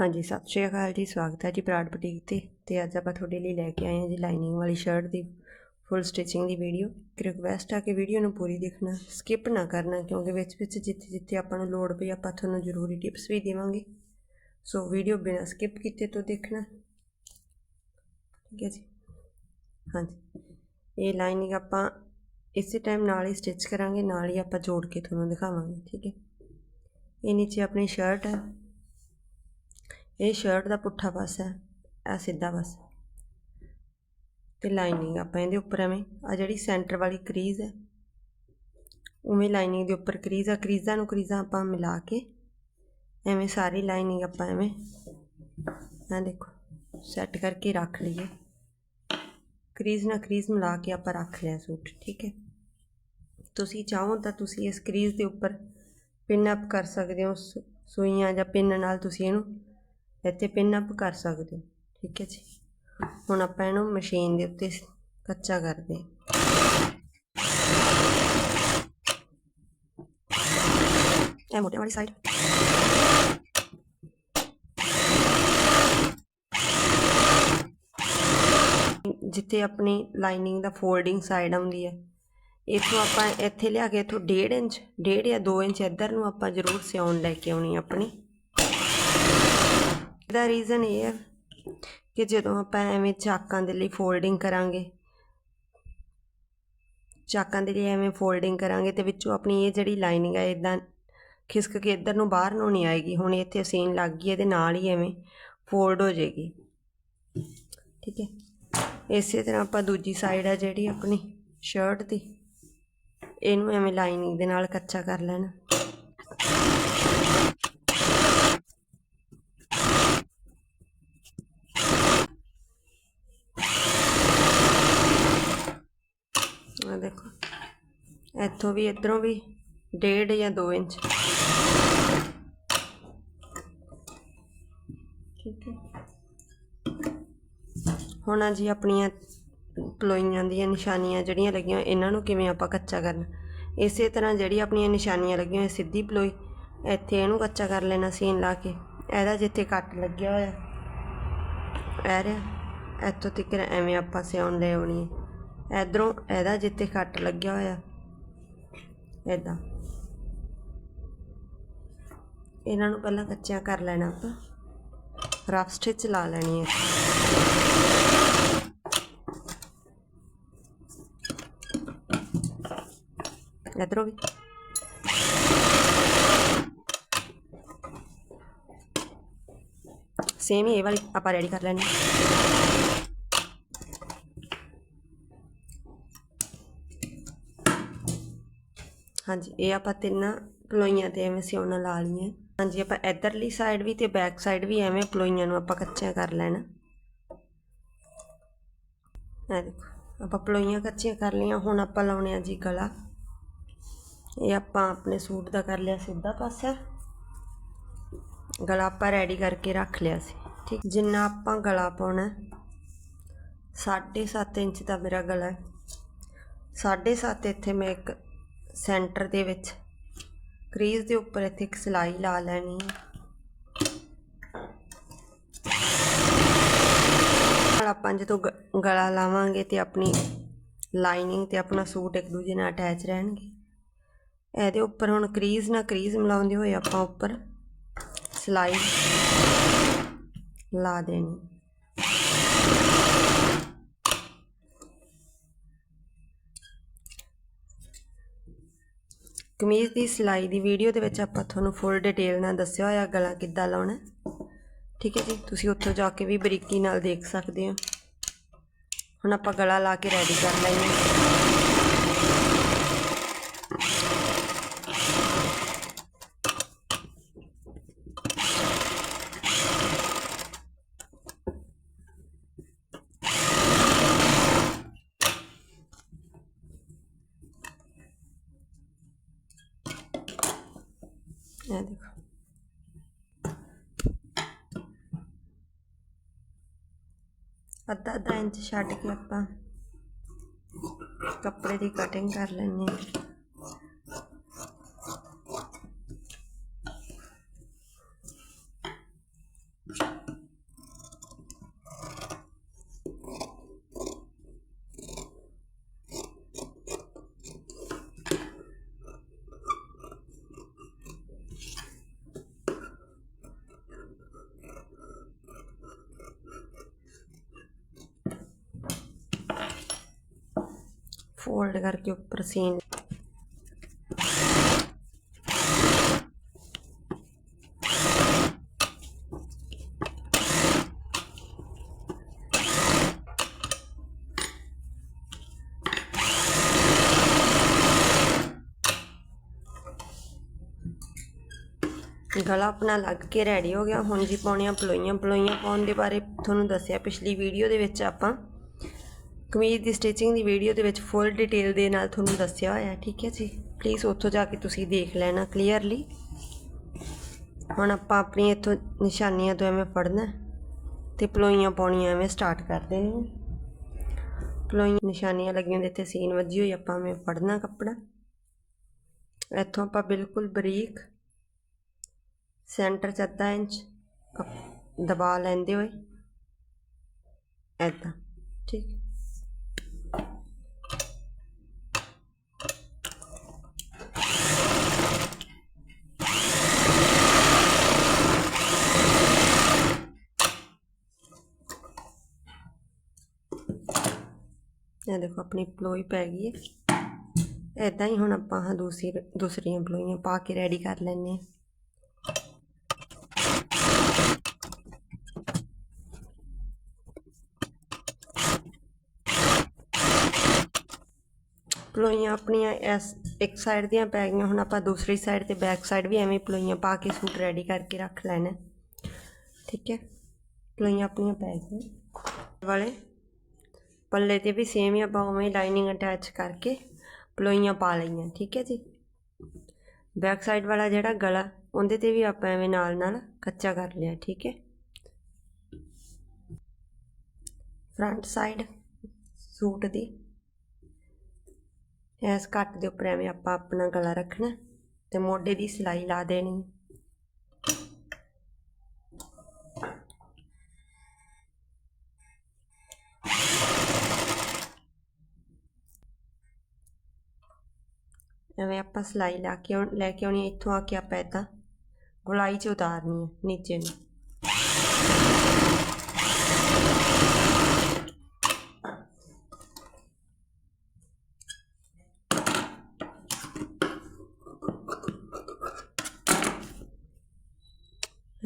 ਹਾਂਜੀ, ਸਤਿ ਸ਼੍ਰੀ ਅਕਾਲ ਜੀ, ਸਵਾਗਤ ਹੈ ਜੀ ਬਰਾੜ ਬੁਟੀਕ ਤੇ ਤੇ ਅੱਜ ਆਪਾਂ ਤੁਹਾਡੇ ਲਈ ਲੈ ਕੇ ਆਏ ਹਾਂ ਜੀ ਲਾਈਨਿੰਗ ਵਾਲੀ ਸ਼ਰਟ ਦੀ ਫੁੱਲ ਸਟਿਚਿੰਗ ਦੀ ਵੀਡੀਓ ਇੱਕ ਰਿਕਵੈਸਟ ਆ ਕਿ ਵੀਡੀਓ ਨੂੰ ਪੂਰੀ ਦੇਖਣਾ ਸਕਿਪ ਨਾ ਕਰਨਾ, ਕਿਉਂਕਿ ਵਿੱਚ ਵਿੱਚ ਜਿੱਥੇ ਜਿੱਥੇ ਆਪਾਂ ਨੂੰ ਲੋੜ ਪਈ, ਆਪਾਂ ਤੁਹਾਨੂੰ ਜ਼ਰੂਰੀ ਟਿਪਸ ਵੀ ਦੇਵਾਂਗੇ। ਸੋ ਵੀਡੀਓ ਬਿਨਾਂ ਸਕਿਪ ਕੀਤੇ ਤੋਂ ਦੇਖਣਾ। ਠੀਕ ਹੈ ਜੀ? ਹਾਂਜੀ। ਇਹ ਲਾਈਨਿੰਗ ਆਪਾਂ ਇਸੇ ਟਾਈਮ ਨਾਲ ਹੀ ਸਟਿਚ ਕਰਾਂਗੇ, ਨਾਲ ਹੀ ਆਪਾਂ ਜੋੜ ਕੇ ਤੁਹਾਨੂੰ ਦਿਖਾਵਾਂਗੇ, ਠੀਕ ਹੈ? ਇਹ ਨੀਚੇ ਆਪਣੀ ਸ਼ਰਟ ਹੈ। ਇਹ ਸ਼ਰਟ ਦਾ ਪੁੱਠਾ ਪਾਸਾ ਹੈ, ਇਹ ਸਿੱਧਾ ਪਾਸਾ ਤੇ ਲਾਈਨਿੰਗ ਆਪਾਂ ਇਹਦੇ ਉੱਪਰ ਐਵੇਂ ਆ ਜਿਹੜੀ ਸੈਂਟਰ ਵਾਲੀ ਕਰੀਜ਼ ਹੈ, ਉਵੇਂ ਲਾਈਨਿੰਗ ਦੇ ਉੱਪਰ ਕਰੀਜ਼ ਆ। ਕਰੀਜ਼ਾਂ ਨੂੰ ਕਰੀਜ਼ਾਂ ਆਪਾਂ ਮਿਲਾ ਕੇ ਐਵੇਂ ਸਾਰੀ ਲਾਈਨਿੰਗ ਆਪਾਂ ਐਵੇਂ ਆ ਦੇਖੋ ਸੈੱਟ ਕਰਕੇ ਰੱਖ ਲਈਏ। ਕਰੀਜ਼ ਨਾਲ ਕਰੀਜ਼ ਮਿਲਾ ਕੇ ਆਪਾਂ ਰੱਖ ਲਿਆ ਸੂਟ, ਠੀਕ ਹੈ। ਤੁਸੀਂ ਚਾਹੋ ਤਾਂ ਤੁਸੀਂ ਇਸ ਕਰੀਜ਼ ਦੇ ਉੱਪਰ ਪਿਨ ਅਪ ਕਰ ਸਕਦੇ ਹੋ, ਸੂ- ਸੂਈਆਂ ਜਾਂ ਪਿੰਨ ਨਾਲ ਤੁਸੀਂ ਇਹਨੂੰ ਇੱਥੇ ਪਿਨ ਅਪ ਕਰ ਸਕਦੇ ਹੋ, ਠੀਕ ਹੈ ਜੀ। ਹੁਣ ਆਪਾਂ ਇਹਨੂੰ ਮਸ਼ੀਨ ਦੇ ਉੱਤੇ ਕੱਚਾ ਕਰਦੇ ਹਾਂ। ਇਹ ਮੋਟੇ ਵਾਲੀ ਸਾਈਡ ਜਿੱਥੇ ਆਪਣੀ ਲਾਈਨਿੰਗ ਦਾ ਫੋਲਡਿੰਗ ਸਾਈਡ ਆਉਂਦੀ ਹੈ। ਇੱਥੋਂ ਆਪਾਂ ਇੱਥੇ ਲਿਆ ਕੇ, ਇੱਥੋਂ 1.5 ਇੰਚ 1.5 ਜਾਂ 2 ਇੰਚ ਇੱਧਰ ਨੂੰ ਆਪਾਂ ਜ਼ਰੂਰ ਸਿਉਣ ਲੈ ਕੇ ਆਉਣੀ ਆਪਣੀ। ਇਹਦਾ ਰੀਜ਼ਨ ਇਹ ਹੈ ਕਿ ਜਦੋਂ ਆਪਾਂ ਐਵੇਂ ਚਾਕਾਂ ਦੇ ਲਈ ਫੋਲਡਿੰਗ ਕਰਾਂਗੇ, ਚਾਕਾਂ ਦੇ ਲਈ ਐਵੇਂ ਫੋਲਡਿੰਗ ਕਰਾਂਗੇ ਤੇ ਵਿੱਚੋਂ ਆਪਣੀ ਇਹ ਜਿਹੜੀ ਲਾਈਨਿੰਗ ਹੈ ਇਦਾਂ ਖਿਸਕ ਕੇ ਇੱਧਰ ਨੂੰ ਬਾਹਰ ਨੂੰ ਨਹੀਂ ਆਏਗੀ, ਹੁਣ ਇੱਥੇ ਸੀਨ ਲੱਗ ਗਈ ਇਹਦੇ ਨਾਲ ਹੀ ਐਵੇਂ ਫੋਲਡ ਹੋ ਜਾਏਗੀ। ਠੀਕ ਹੈ? ਇਸੇ ਤਰ੍ਹਾਂ ਆਪਾਂ ਦੂਜੀ ਸਾਈਡ ਆ ਜਿਹੜੀ ਆਪਣੀ ਸ਼ਰਟ ਦੀ, ਇਹਨੂੰ ਐਵੇਂ ਲਾਈਨਿੰਗ ਦੇ ਨਾਲ ਕੱਚਾ ਕਰ ਲੈਣਾ ਆ ਦੇਖੋ ਇੱਥੋਂ ਵੀ, ਇਧਰੋਂ ਵੀ, ਡੇਢ ਜਾਂ 2 ਇੰਚ। ਠੀਕ ਹੈ। ਹੁਣ ਜੀ ਆਪਣੀਆਂ ਪਲੋਈਆਂ ਦੀਆਂ ਨਿਸ਼ਾਨੀਆਂ ਜਿਹੜੀਆਂ ਲੱਗੀਆਂ, ਇਹਨਾਂ ਨੂੰ ਕਿਵੇਂ ਆਪਾਂ ਕੱਚਾ ਕਰਨਾ? ਇਸੇ ਤਰ੍ਹਾਂ ਜਿਹੜੀ ਆਪਣੀਆਂ ਨਿਸ਼ਾਨੀਆਂ ਲੱਗੀਆਂ ਹੋਈਆਂ, ਸਿੱਧੀ ਪਲੋਈ, ਇੱਥੇ ਇਹਨੂੰ ਕੱਚਾ ਕਰ ਲੈਣਾ ਸੀਨ ਲਾ ਕੇ। ਇਹਦਾ ਜਿੱਥੇ ਕੱਟ ਲੱਗਿਆ ਹੋਇਆ। ਇਹ ਰਿਹਾ। ਇੱਥੋਂ ਤੱਕ ਐਵੇਂ ਆਪਾਂ ਸਿਉਣ ਲੈ ਆਉਣੀ ਹੈ। ਇਧਰੋਂ ਇਹਦਾ ਜਿੱਥੇ ਕੱਟ ਲੱਗਿਆ ਹੋਇਆ। ਇਦਾਂ ਇਹਨਾਂ ਨੂੰ ਪਹਿਲਾਂ ਕੱਚਿਆਂ ਕਰ ਲੈਣਾ ਆਪਾਂ। ਰਫ ਸਟਿਚ ਲਾ ਲੈਣੀ ਹੈ। ਇਧਰੋਂ ਵੀ। ਸੇਮ ਹੀ ਇਹ ਵਾਲੀ ਆਪਾਂ ਰੈਡੀ ਕਰ ਲੈਣੀ ਹਾਂਜੀ, ਇਹ ਆਪਾਂ ਤਿੰਨਾਂ ਪਲੋਈਆਂ ਤੇ ਐਵੇਂ ਸਿਉਣਾ ਲਾ ਲਈਆਂ। ਹਾਂਜੀ, ਆਪਾਂ ਇਧਰਲੀ ਸਾਈਡ ਵੀ ਤੇ ਬੈਕ ਸਾਈਡ ਵੀ ਐਵੇਂ ਪਲੋਈਆਂ ਨੂੰ ਆਪਾਂ ਕੱਚਿਆਂ ਕਰ ਲੈਣਾ। ਇਹ ਦੇਖੋ, ਆਪਾਂ ਪਲੋਈਆਂ ਕੱਚੀਆਂ ਕਰ ਲਈਆਂ, ਹੁਣ ਆਪਾਂ ਲਾਉਣੇ ਆ ਜੀ ਗਲਾ। ਇਹ ਆਪਾਂ ਆਪਣੇ ਸੂਟ ਦਾ ਕਰ ਲਿਆ ਸਿੱਧਾ ਪਾਸਾ। ਗਲਾ ਆਪਾਂ ਰੈਡੀ ਕਰਕੇ ਰੱਖ ਲਿਆ ਸੀ, ਠੀਕ। ਜਿੰਨਾ ਆਪਾਂ ਗਲਾ ਪਾਉਣਾ 7.5 ਇੰਚ ਦਾ ਮੇਰਾ ਗਲਾ ਹੈ। 7.5 ਇੱਥੇ ਮੈਂ ਇੱਕ ਸੈਂਟਰ ਦੇ ਵਿੱਚ। ਕਰੀਜ਼ ਦੇ ਉੱਪਰ ਇੱਥੇ ਇੱਕ ਸਿਲਾਈ ਲਾ ਲੈਣੀ। ਹੈ ਆਪਾਂ ਜਦੋਂ ਗ- ਗਲਾ ਲਾਵਾਂਗੇ ਤੇ ਆਪਣੀ ਲਾਈਨਿੰਗ ਤੇ ਆਪਣਾ ਸੂਟ ਇੱਕ ਦੂਜੇ ਨਾਲ ਅਟੈਚ ਰਹਿਣਗੇ। ਇਹਦੇ ਉੱਪਰ ਹੁਣ ਕਰੀਜ਼ ਨਾਲ ਕਰੀਜ਼ ਮਿਲਾਉਂਦੇ ਹੋਏ ਆਪਾਂ ਉੱਪਰ ਸਿਲਾਈ ਲਾ ਦੇਣੀ। ਕਮੀਜ਼ ਦੀ ਸਿਲਾਈ ਦੀ ਵੀਡੀਓ ਦੇ ਵਿੱਚ ਆਪਾਂ ਤੁਹਾਨੂੰ ਫੁੱਲ ਡਿਟੇਲ ਨਾਲ ਦੱਸਿਆ ਹੋਇਆ ਗਲਾ ਕਿੱਦਾਂ ਲਾਉਣਾ ਠੀਕ ਹੈ ਜੀ, ਤੁਸੀਂ ਉੱਥੋਂ ਜਾ ਕੇ ਵੀ ਬਰੀਕੀ ਨਾਲ ਦੇਖ ਸਕਦੇ ਹੋ। ਹੁਣ ਆਪਾਂ ਗਲਾ ਲਾ ਕੇ ਰੈਡੀ ਕਰ ਲੈਂਦੇ ਇਹ ਦੇਖੋ ਅੱਧਾ ਅੱਧਾ ਇੰਚ ਛੱਡ ਕੇ ਆਪਾਂ ਕੱਪੜੇ ਦੀ ਕਟਿੰਗ ਕਰ ਲੈਂਦੇ ਹਾਂ ਫੋਲਡ ਕਰਕੇ ਉੱਪਰ ਸੀਨ ਗਲਾ ਆਪਣਾ ਲੱਗ ਕੇ ਰੈਡੀ ਹੋ ਗਿਆ। ਹੁਣ ਜੀ ਪਾਉਣੀਆਂ ਪਲੋਈਆਂ। ਪਲੋਈਆਂ ਪਾਉਣ ਦੇ ਬਾਰੇ ਤੁਹਾਨੂੰ ਦੱਸਿਆ ਪਿਛਲੀ ਵੀਡੀਓ ਦੇ ਵਿੱਚ ਆਪਾਂ। ਕਮੀਜ਼ ਦੀ ਸਟਿਚਿੰਗ ਦੀ ਵੀਡੀਓ ਦੇ ਵਿੱਚ ਫੁੱਲ ਡਿਟੇਲ ਦੇ ਨਾਲ ਤੁਹਾਨੂੰ ਦੱਸਿਆ ਹੋਇਆ ਠੀਕ ਹੈ ਜੀ? ਪਲੀਜ਼ ਉੱਥੋਂ ਜਾ ਕੇ ਤੁਸੀਂ ਦੇਖ ਲੈਣਾ ਕਲੀਅਰਲੀ ਹੁਣ ਆਪਾਂ ਆਪਣੀ ਇੱਥੋਂ ਨਿਸ਼ਾਨੀਆਂ ਤੋਂ ਐਵੇਂ ਫੜਨਾ ਤੇ ਪਲੋਈਆਂ ਪਾਉਣੀਆਂ ਐਵੇਂ ਸਟਾਰਟ ਕਰ ਦੇਣੀਆਂ ਪਲੋਈਆਂ ਨਿਸ਼ਾਨੀਆਂ ਲੱਗੀਆਂ ਦੇ ਇੱਥੇ ਸੀਨ ਵੱਜੀ ਹੋਈ, ਆਪਾਂ ਐਵੇਂ ਫੜਨਾ ਕੱਪੜਾ। ਇੱਥੋਂ ਆਪਾਂ ਬਿਲਕੁਲ ਬਰੀਕ ਸੈਂਟਰ 'ਚ ਇੰਚ, ਕੱਪ- ਦਬਾ ਲੈਂਦੇ ਹੋਏ। ਐਦਾਂ ਠੀਕ? ਇਹ ਦੇਖੋ ਆਪਣੀ ਪਲੋਈ ਪੈ ਗਈ ਹੈ। ਐਦਾਂ ਹੀ ਹੁਣ ਆਪਾਂ ਆਹ ਦੂਸਰੀ ਦੂਸਰੀਆਂ ਪਲੋਈਆਂ ਪਾ ਕੇ ਰੈਡੀ ਕਰ ਲੈਂਦੇ ਹਾਂ। ਪਲੋਈਆਂ ਆਪਣੀਆਂ ਇਸ ਇੱਕ ਸਾਈਡ ਦੀਆਂ ਪੈ ਗਈਆਂ, ਹੁਣ ਆਪਾਂ ਦੂਸਰੀ ਸਾਈਡ ਤੇ ਬੈਕ ਸਾਈਡ ਵੀ ਐਵੇਂ ਪਲੋਈਆਂ ਪਾ ਕੇ ਸੂਟ ਰੈਡੀ ਕਰਕੇ ਰੱਖ ਲੈਣਾ। ਠੀਕ ਹੈ? ਪਲੋਈਆਂ ਆਪਣੀਆਂ ਪੈ ਗਈਆਂ। ਵਾਲੇ ਪੱਲੇ ਤੇ ਵੀ ਸੇਮ ਹੀ ਆਪਾਂ ਉਵੇਂ ਲਾਈਨਿੰਗ ਅਟੈਚ ਕਰਕੇ ਪਲੋਈਆਂ ਪਾ ਲਈਆਂ, ਠੀਕ ਹੈ ਜੀ? ਬੈਕ ਸਾਈਡ ਵਾਲਾ ਜਿਹੜਾ ਗਲਾ, ਉਹਦੇ ਤੇ ਵੀ ਆਪਾਂ ਐਵੇਂ ਨਾਲ ਨਾਲ ਕੱਚਾ ਕਰ ਲਿਆ, ਠੀਕ ਹੈ? ਫਰੰਟ ਸਾਈਡ ਸੂਟ ਦੀ। ਇਸ ਕੱਟ ਦੇ ਉੱਪਰ ਐਵੇਂ ਆਪਾਂ ਆਪਣਾ ਗਲਾ ਰੱਖਣਾ ਤੇ ਮੋਢੇ ਦੀ ਸਿਲਾਈ ਲਾ ਦੇਣੀ। ਐਵੇਂ ਆਪਾਂ ਸਿਲਾਈ ਲਾ ਕੇ ਲੈ ਕੇ ਆਉਣੀ, ਇੱਥੋਂ ਆ ਕੇ ਆਪਾਂ ਇਦਾਂ ਗੁਲਾਈ 'ਚ ਉਤਾਰਨੀ ਹੈ ਨੀਚੇ ਨੂੰ।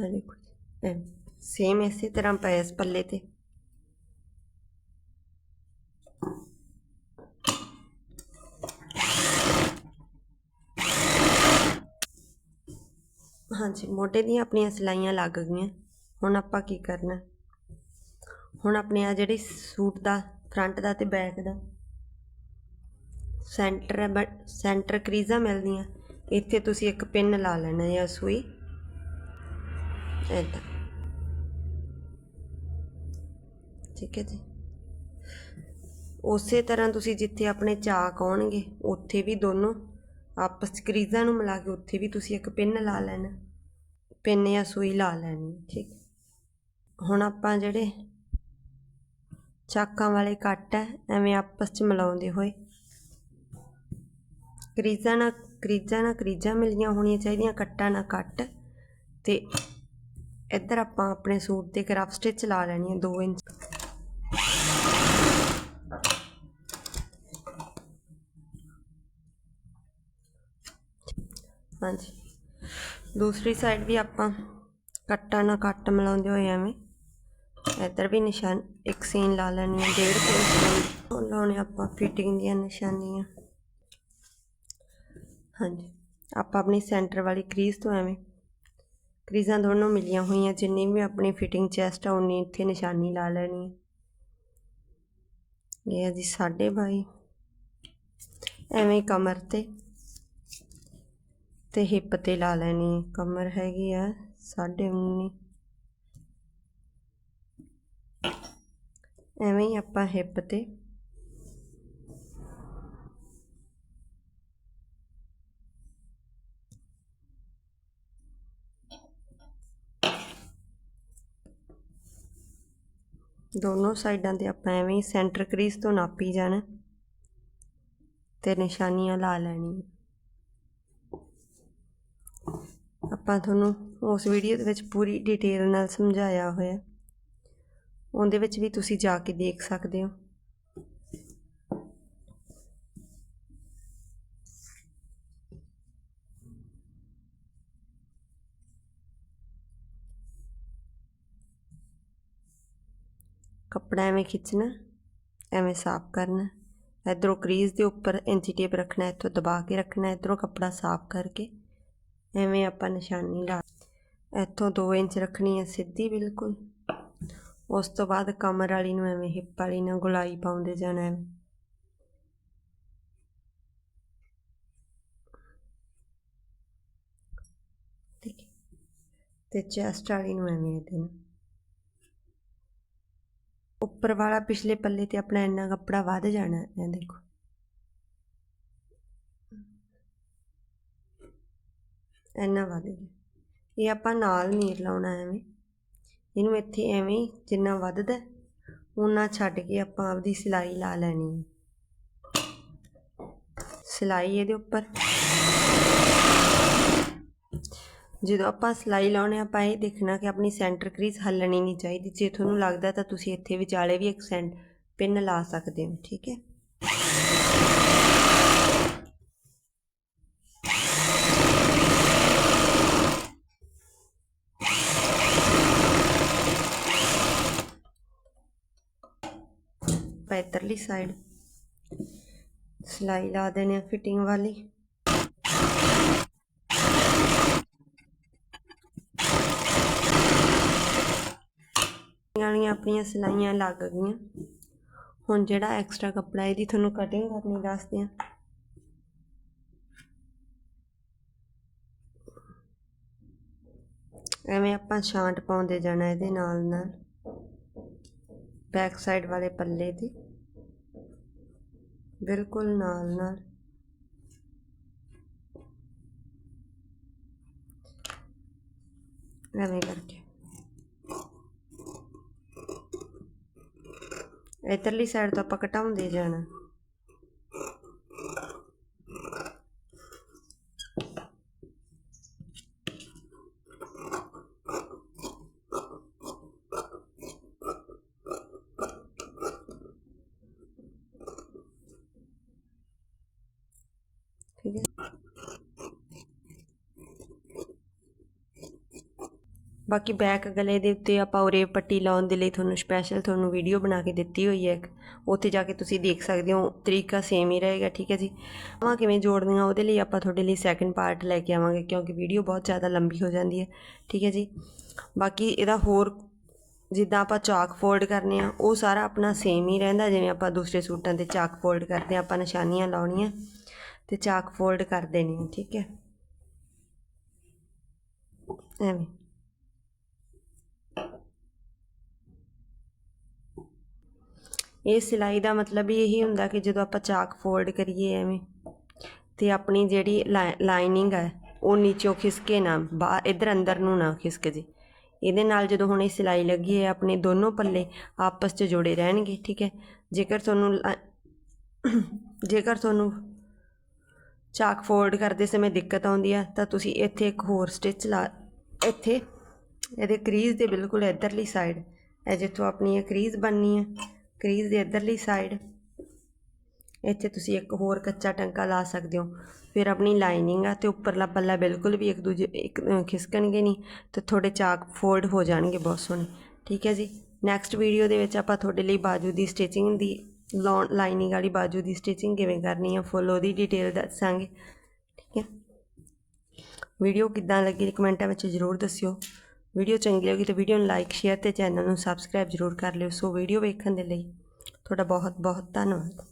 ਦੇਖੋ ਸੇਮ ਇਸੇ ਤਰ੍ਹਾਂ ਪਿਆ ਇਸ ਪੱਲੇ ਤੇ। ਹਾਂਜੀ, ਮੋਢੇ ਦੀਆਂ ਆਪਣੀਆਂ ਸਿਲਾਈਆਂ ਲੱਗ ਗਈਆਂ। ਹੁਣ ਆਪਾਂ ਕੀ ਕਰਨਾ? ਹੁਣ ਆਪਣੇ ਆ ਜਿਹੜੀ ਸੂਟ ਦਾ, ਫਰੰਟ ਦਾ ਤੇ ਬੈਕ ਦਾ। ਸੈਂਟਰ ਹੈ ਸੈਂਟਰ ਕਰੀਜ਼ਾਂ ਮਿਲਦੀਆਂ। ਇੱਥੇ ਤੁਸੀਂ ਇੱਕ ਪਿੰਨ ਲਾ ਲੈਣਾ ਜਾਂ ਸੂਈ। ਏਦਾਂ ਠੀਕ ਹੈ ਜੀ। ਉਸੇ ਤਰ੍ਹਾਂ ਤੁਸੀਂ ਜਿੱਥੇ ਆਪਣੇ ਚਾਕ ਆਉਣਗੇ, ਉੱਥੇ ਵੀ ਦੋਨੋਂ। ਆਪਸ 'ਚ ਕਰੀਜ਼ਾਂ ਨੂੰ ਮਿਲਾ ਕੇ ਉੱਥੇ ਵੀ ਤੁਸੀਂ ਇੱਕ ਪਿੰਨ ਲਾ ਲੈਣਾ। ਪਿੰਨ ਜਾਂ ਸੂਈ ਲਾ ਲੈਣੀ, ਠੀਕ ਹੁਣ ਆਪਾਂ ਜਿਹੜੇ ਚਾਕਾਂ ਵਾਲੇ ਕੱਟ ਹੈ ਐਵੇਂ ਆਪਸ 'ਚ ਮਿਲਾਉਂਦੇ ਹੋਏ। ਕਰੀਜ਼ਾਂ ਨਾਲ ਕਰੀਜ਼ਾਂ ਨਾਲ ਕਰੀਜ਼ਾਂ ਮਿਲੀਆਂ ਹੋਣੀਆਂ ਚਾਹੀਦੀਆਂ, ਕੱਟਾਂ ਨਾਲ ਕੱਟ। ਤੇ ਇੱਧਰ ਆਪਾਂ ਆਪਣੇ ਸੂਟ ਤੇ ਕਰਾਫ ਸਟਿਚ ਲਾ ਲੈਣੀ ਹੈ 2 ਇੰਚ। ਹਾਂਜੀ। ਦੂਸਰੀ ਸਾਈਡ ਵੀ ਆਪਾਂ ਕੱਟਾਂ ਨਾਲ ਕੱਟ ਮਿਲਾਉਂਦੇ ਹੋਏ ਐਵੇਂ। ਇੱਧਰ ਵੀ ਨਿਸ਼ਾਨ, ਇੱਕ ਸੀਨ ਲਾ ਲੈਣੀ ਹੈ, ਡੇਢ ਕੁ ਇੰਚ ਲਾਉਣੇ ਆਪਾਂ ਫਿਟਿੰਗ ਦੀਆਂ ਨਿਸ਼ਾਨੀਆਂ। ਹਾਂਜੀ, ਆਪਾਂ ਆਪਣੀ ਸੈਂਟਰ ਵਾਲੀ ਕਰੀਜ਼ ਤੋਂ ਐਵੇਂ। ਕਰੀਜ਼ਾਂ ਦੋਨੋਂ ਮਿਲੀਆਂ ਹੋਈਆਂ, ਜਿੰਨੀ ਵੀ ਆਪਣੀ ਫਿਟਿੰਗ ਚੈਸਟ ਆ, ਉਨੀ ਇੱਥੇ ਨਿਸ਼ਾਨੀ ਲਾ ਲੈਣੀ ਹੈ ਇਹ ਹੈ ਜੀ ਸਾਢੇ ਬਾਈ। ਐਵੇਂ ਕਮਰ ਤੇ। ਤੇ ਹਿੱਪ ਤੇ ਲਾ ਲੈਣੀ। ਕਮਰ ਹੈਗੀ ਆ ਸਾਢੇ 19 ਐਵੇਂ ਹੀ ਆਪਾਂ ਹਿੱਪ ਤੇ। ਦੋਨੋਂ ਸਾਈਡਾਂ ਤੇ ਆਪਾਂ ਐਵੇਂ ਹੀ ਸੈਂਟਰ ਕਰੀਸ ਤੋਂ ਨਾਪੀ ਜਾਣਾ ਤੇ ਨਿਸ਼ਾਨੀਆਂ ਲਾ ਲੈਣੀਆਂ। ਆਪਾਂ ਤੁਹਾਨੂੰ ਉਸ ਵੀਡੀਓ ਦੇ ਵਿੱਚ ਪੂਰੀ ਡਿਟੇਲ ਨਾਲ ਸਮਝਾਇਆ ਹੋਇਆ ਉਹਦੇ ਵਿੱਚ ਵੀ ਤੁਸੀਂ ਜਾ ਕੇ ਦੇਖ ਸਕਦੇ ਹੋ। ਕੱਪੜਾ ਐਵੇਂ ਖਿੱਚਣਾ, ਐਵੇਂ ਸਾਫ਼ ਕਰਨਾ, ਇਧਰੋਂ ਕਰੀਜ਼ ਦੇ ਉੱਪਰ ਇੰਚੀ ਟੇਪ ਰੱਖਣਾ, ਇੱਥੋਂ ਦਬਾ ਕੇ ਰੱਖਣਾ, ਇਧਰੋਂ ਕੱਪੜਾ ਸਾਫ਼ ਕਰਕੇ। ਐਵੇਂ ਆਪਾਂ ਨਿਸ਼ਾਨੀ ਲਾ ਇੱਥੋਂ 2 ਇੰਚ ਰੱਖਣੀ ਹੈ ਸਿੱਧੀ ਬਿਲਕੁਲ। ਉਸ ਤੋਂ ਬਾਅਦ ਕਮਰ ਵਾਲੀ ਨੂੰ ਐਵੇਂ ਹਿੱਪ ਵਾਲੀ ਨਾਲ ਗੁਲਾਈ ਪਾਉਂਦੇ ਜਾਣਾ ਐਵੇਂ। ਤੇ ਚੈਸਟ ਵਾਲੀ ਨੂੰ ਐਵੇਂ ਇਹਦੇ ਨਾਲ। ਉੱਪਰ ਵਾਲਾ ਪਿਛਲੇ ਪੱਲੇ ਤੇ ਆਪਣਾ ਇੰਨਾ ਕੱਪੜਾ ਵੱਧ ਜਾਣਾ ਹੈ, ਦੇਖੋ। ਇੰਨਾ ਵੱਧ ਗਿਆ ਇਹ ਆਪਾਂ ਨਾਲ ਨੀਰ ਲਾਉਣਾ ਐਵੇਂ। ਇਹਨੂੰ ਇੱਥੇ ਐਵੇਂ ਹੀ ਜਿੰਨਾ ਵੱਧਦਾ ਉਨਾ ਛੱਡ ਕੇ ਆਪਾਂ ਆਪਦੀ ਸਿਲਾਈ ਲਾ ਲੈਣੀ ਹੈ ਸਿਲਾਈ ਇਹਦੇ ਉੱਪਰ। ਜਦੋਂ ਆਪਾਂ ਸਿਲਾਈ ਲਾਉਣੇ ਆਪਾਂ ਇਹ ਦੇਖਣਾ ਕਿ ਆਪਣੀ ਸੈਂਟਰ ਕਰੀਜ਼ ਹੱਲਣੀ ਨਹੀਂ ਚਾਹੀਦੀ। ਜੇ ਤੁਹਾਨੂੰ ਲੱਗਦਾ ਤਾਂ ਤੁਸੀਂ ਇੱਥੇ ਵਿਚਾਲੇ ਵੀ ਇੱਕ ਸੈਂਟ ਪਿੰਨ ਲਾ ਸਕਦੇ ਹੋ, ਠੀਕ ਹੈ? ਆਪਾਂ ਇੱਧਰਲੀ ਸਾਈਡ ਸਿਲਾਈ ਲਾ ਦੇਣੀ ਆ ਫਿਟਿੰਗ ਵਾਲੀ। ਵਾਲੀਆਂ ਆਪਣੀਆਂ ਸਿਲਾਈਆਂ ਲੱਗ ਗਈਆਂ। ਹੁਣ ਜਿਹੜਾ ਐਕਸਟਰਾ ਕੱਪੜਾ ਇਹਦੀ ਤੁਹਾਨੂੰ ਕਟਿੰਗ ਕਰਨੀ ਦੱਸਦੇ ਆ। ਐਵੇਂ ਆਪਾਂ ਛਾਂਟ ਪਾਉਂਦੇ ਜਾਣਾ ਇਹਦੇ ਨਾਲ ਨਾਲ ਬੈਕ ਸਾਈਡ ਵਾਲੇ ਪੱਲੇ ਦੀ। ਬਿਲਕੁਲ ਨਾਲ ਨਾਲ। ਐਵੇਂ ਕਰਕੇ। ਇਧਰਲੀ ਸਾਈਡ ਤੋਂ ਆਪਾਂ ਘਟਾਉਂਦੇ ਜਾਣਾ। ਬਾਕੀ ਬੈਕ ਗਲੇ ਦੇ ਉੱਤੇ ਆਪਾਂ ਉਰੇ ਪੱਟੀ ਲਾਉਣ ਦੇ ਲਈ ਤੁਹਾਨੂੰ ਸਪੈਸ਼ਲ ਤੁਹਾਨੂੰ ਵੀਡੀਓ ਬਣਾ ਕੇ ਦਿੱਤੀ ਹੋਈ ਹੈ ਇੱਕ। ਉੱਥੇ ਜਾ ਕੇ ਤੁਸੀਂ ਦੇਖ ਸਕਦੇ ਹੋ, ਤਰੀਕਾ ਸੇਮ ਹੀ ਰਹੇਗਾ, ਠੀਕ ਹੈ ਜੀ? ਆਵਾਂ ਕਿਵੇਂ ਜੋੜਨੀਆਂ ਉਹਦੇ ਲਈ ਆਪਾਂ ਤੁਹਾਡੇ ਲਈ ਸੈਕੰਡ ਪਾਰਟ ਲੈ ਕੇ ਆਵਾਂਗੇ, ਕਿਉਂਕਿ ਵੀਡੀਓ ਬਹੁਤ ਜ਼ਿਆਦਾ ਲੰਬੀ ਹੋ ਜਾਂਦੀ ਹੈ, ਠੀਕ ਹੈ ਜੀ? ਬਾਕੀ ਇਹਦਾ ਹੋਰ ਜਿੱਦਾਂ ਆਪਾਂ ਚਾਕ ਫੋਲਡ ਕਰਨੇ ਆ, ਉਹ ਸਾਰਾ ਆਪਣਾ ਸੇਮ ਹੀ ਰਹਿੰਦਾ, ਜਿਵੇਂ ਆਪਾਂ ਦੂਸਰੇ ਸੂਟਾਂ ਤੇ ਚਾਕ ਫੋਲਡ ਕਰਦੇ ਆ, ਆਪਾਂ ਨਿਸ਼ਾਨੀਆਂ ਲਾਉਣੀਆਂ ਤੇ ਚਾਕ ਫੋਲਡ ਕਰ ਦੇਣੀ ਠੀਕ ਹੈ? ਐਵੇਂ। ਇਹ ਸਿਲਾਈ ਦਾ ਮਤਲਬ ਹੀ ਇਹੀ ਹੁੰਦਾ ਕਿ ਜਦੋਂ ਆਪਾਂ ਚਾਕ ਫੋਲਡ ਕਰੀਏ ਐਵੇਂ, ਤੇ ਆਪਣੀ ਜਿਹੜੀ ਲਾਈਨਿੰਗ ਹੈ, ਉਹ ਨੀਚੋਂ ਖਿਸਕੇ ਨਾ, ਬਾਹਰ, ਇਧਰ ਅੰਦਰ ਨੂੰ ਨਾ ਖਿਸਕ ਜੇ। ਇਹਦੇ ਨਾਲ ਜਦੋਂ ਹੁਣ ਇਹ ਸਿਲਾਈ ਲੱਗੀ ਹੈ, ਆਪਣੇ ਦੋਨੋਂ ਪੱਲੇ ਆਪਸ 'ਚ ਜੁੜੇ ਰਹਿਣਗੇ, ਠੀਕ ਹੈ? ਜੇਕਰ ਤੁਹਾਨੂੰ ਲਾ- ਜੇਕਰ ਤੁਹਾਨੂੰ ਚਾਕ ਫੋਲਡ ਕਰਦੇ ਸਮੇਂ ਦਿੱਕਤ ਆਉਂਦੀ ਹੈ, ਤਾਂ ਤੁਸੀਂ ਇੱਥੇ ਇੱਕ ਹੋਰ ਸਟਿਚ ਲਾ, ਇੱਥੇ, ਇਹਦੇ ਕਰੀਜ਼ ਦੇ ਬਿਲਕੁਲ ਇਧਰਲੀ ਸਾਈਡ, ਇਹ ਜਿੱਥੋਂ ਆਪਣੀ ਇਹ ਕਰੀਜ਼ ਬਣਨੀ ਹੈ ਕਰੀਜ਼ ਦੇ ਇਧਰਲੀ ਸਾਈਡ ਇੱਥੇ ਤੁਸੀਂ ਇੱਕ ਹੋਰ ਕੱਚਾ ਟੰਕਾ ਲਾ ਸਕਦੇ ਹੋ। ਫਿਰ ਆਪਣੀ ਲਾਈਨਿੰਗ ਆ ਤੇ ਉੱਪਰਲਾ ਪੱਲਾ ਬਿਲਕੁਲ ਵੀ ਇੱਕ ਦੂਜੇ, ਇੱਕ ਖਿਸਕਣਗੇ ਨਹੀਂ ਤੇ ਤੁਹਾਡੇ ਚਾਕ ਫੋਲਡ ਹੋ ਜਾਣਗੇ ਬਹੁਤ ਸੋਹਣੇ। ਠੀਕ ਹੈ ਜੀ? ਨੈਕਸਟ ਵੀਡੀਓ ਦੇ ਵਿੱਚ ਆਪਾਂ ਤੁਹਾਡੇ ਲਈ ਬਾਜੂ ਦੀ ਸਟਿਚਿੰਗ ਦੀ ਲਾਈਨਿੰਗ ਵਾਲੀ ਬਾਜੂ ਦੀ ਸਟਿਚਿੰਗ ਕਿਵੇਂ ਕਰਨੀ ਆ ਫੁੱਲ ਉਹਦੀ ਡਿਟੇਲ ਦੱਸਾਂਗੇ। ਠੀਕ ਹੈ? ਵੀਡੀਓ ਕਿੱਦਾਂ ਲੱਗੀ? ਕਮੈਂਟਾਂ ਵਿੱਚ ਜ਼ਰੂਰ ਦੱਸਿਓ। ਵੀਡੀਓ ਚੰਗੀ ਲੱਗੀ ਤਾਂ ਵੀਡੀਓ ਨੂੰ ਲਾਈਕ ਸ਼ੇਅਰ ਤੇ ਚੈਨਲ ਨੂੰ ਸਬਸਕ੍ਰਾਈਬ ਜ਼ਰੂਰ ਕਰ ਲਿਓ। ਸੋ ਵੀਡੀਓ ਵੇਖਣ ਦੇ ਲਈ ਤੁਹਾਡਾ ਬਹੁਤ ਬਹੁਤ ਧੰਨਵਾਦ।